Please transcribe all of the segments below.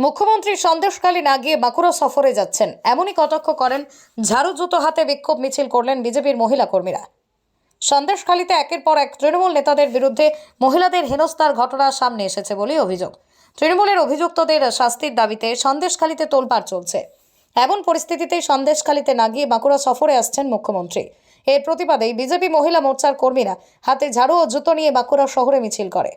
মুখ্যমন্ত্রী সন্দেশকালী না গিয়ে বাঁকুড়া সফরে যাচ্ছেন। এমনই কটাক্ষ করেন, ঝাড়ু জুতো হাতে বিক্ষোভ মিছিল করলেন বিজেপির মহিলা কর্মীরা। সন্দেশখালীতে একের পর এক তৃণমূল নেতাদের বিরুদ্ধে মহিলাদের হেনস্থার ঘটনা সামনে এসেছে বলেই অভিযোগ। তৃণমূলের অভিযুক্তদের শাস্তির দাবিতে সন্দেশখালীতে তোলপাড় চলছে। এমন পরিস্থিতিতেই সন্দেশখালীতে না গিয়ে বাঁকুড়া সফরে আসছেন মুখ্যমন্ত্রী। এর প্রতিবাদেই বিজেপি মহিলা মোর্চার কর্মীরা হাতে ঝাড়ু ও জুতো নিয়ে বাঁকুড়া শহরে মিছিল করে।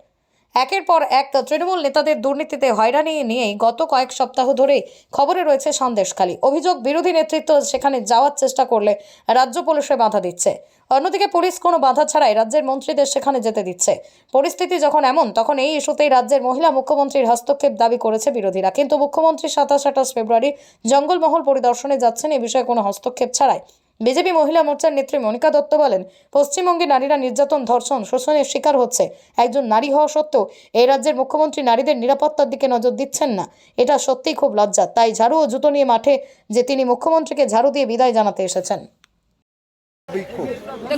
একের পর এক তৃণমূল নেতাদের দুর্নীতিতে হয়রানি নিয়েই গত কয়েক সপ্তাহ ধরে খবরে রয়েছে সন্দেশখালী। অভিযোগ, বিরোধী নেতৃত্ব সেখানে যাওয়ার চেষ্টা করলে রাজ্য পুলিশে বাধা দিচ্ছে। অন্যদিকে পুলিশ কোনো বাধা ছাড়াই রাজ্যের মন্ত্রীদের সেখানে যেতে দিচ্ছে। পরিস্থিতি যখন এমন, তখন এই ইস্যুতেই রাজ্যের মহিলা মুখ্যমন্ত্রীর হস্তক্ষেপ দাবি করেছে বিরোধীরা। কিন্তু মুখ্যমন্ত্রী সাতাশ আঠাশ ফেব্রুয়ারি জঙ্গলমহল পরিদর্শনে যাচ্ছেন, এ বিষয়ে কোনো হস্তক্ষেপ ছাড়াই। বিজেপি মহিলা মোর্চার নেত্রী মনিকা দত্ত বলেন পশ্চিমবঙ্গে নারীরা নির্যাতন ধর্ষণ শোষণের শিকার হচ্ছে। একজন নারী হওয়া সত্ত্বেও এই রাজ্যের মুখ্যমন্ত্রী নারীদের নিরাপত্তার দিকে নজর দিচ্ছেন না। এটা সত্যিই খুব লজ্জা। তাই ঝাড়ু ও জুতো নিয়ে মাঠে যে তিনি মুখ্যমন্ত্রীকে ঝাড়ু দিয়ে বিদায় জানাতে এসেছেন।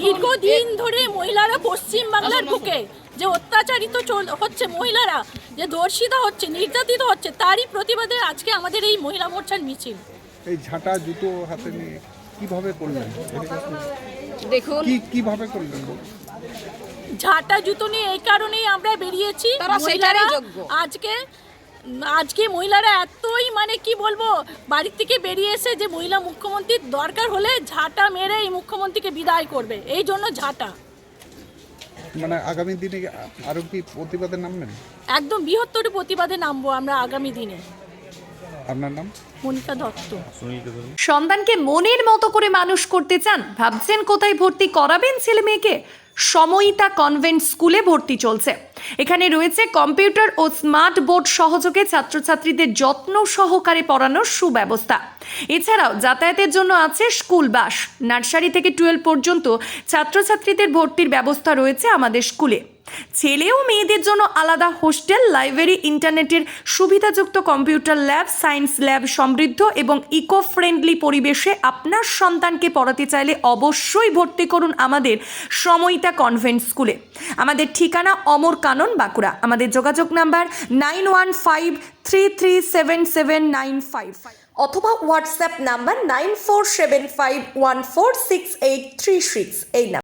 দীর্ঘদিন ধরে মহিলারা পশ্চিম বাংলার বুকে যে অত্যাচারিত হচ্ছে মহিলারা যে ধর্ষিত হচ্ছে নির্যাতিত হচ্ছে তারই প্রতিবাদে আজকে আমাদের এই মহিলা মোর্চার মিছিল। এই ঝাঁটা জুতো হাতে নিয়ে কীভাবে করলেন? দেখুন। কি কীভাবে করলেন? ঝাঁটা জুতো নিয়ে এই কারণেই আমরা বেরিয়েছি। মহিলারা আজকে আজকে মহিলারা এতই মানে কি বলব বাড়ির থেকে বেরিয়ে এসে যে মহিলা মুখ্যমন্ত্রীর দরকার হলে ঝাঁটা মেরে এই মুখ্যমন্ত্রীকে বিদায় করবে। এই জন্য ঝাঁটা। মানে আগামী দিনে আরও কি প্রতিবাদে নামবেন? একদম বৃহত্তর প্রতিবাদে নামবো আমরা আগামী দিনে। আপনার নাম? মনিকা দত্ত। সন্তানকে মনের মতো করে মানুষ করতে চান ভাবছেন কোথায় ভর্তি করাবেন ছেলে মেয়েকে সময়িতা কনভেন্ট স্কুলে ভর্তি চলছে। এখানে রয়েছে কম্পিউটার ও স্মার্ট বোর্ড সহযোগে ছাত্রছাত্রীদের যত্ন সহকারে পড়ানোর সুব্যবস্থা। এছাড়াও যাতায়াতের জন্য আছে স্কুল বাস। নার্সারি থেকে টুয়েলভ পর্যন্ত ছাত্রছাত্রীদের ভর্তির ব্যবস্থা রয়েছে আমাদের স্কুলে। ছেলে ও মেয়েদের জন্য আলাদা হোস্টেল, লাইব্রেরি, ইন্টারনেটের সুবিধাযুক্ত কম্পিউটার ল্যাব, সায়েন্স ল্যাব সমৃদ্ধ এবং ইকো ফ্রেন্ডলি পরিবেশে আপনার সন্তানকে পড়াতে চাইলে অবশ্যই ভর্তি করুন আমাদের সময়িতা কনভেন্ট স্কুলে আমাদের ঠিকানা অমর কানন বাঁকুড়া। আমাদের যোগাযোগ number nine one five three three seven seven nine five অথবা WhatsApp number nine four seven five one four six eight three six এই নাম্বার।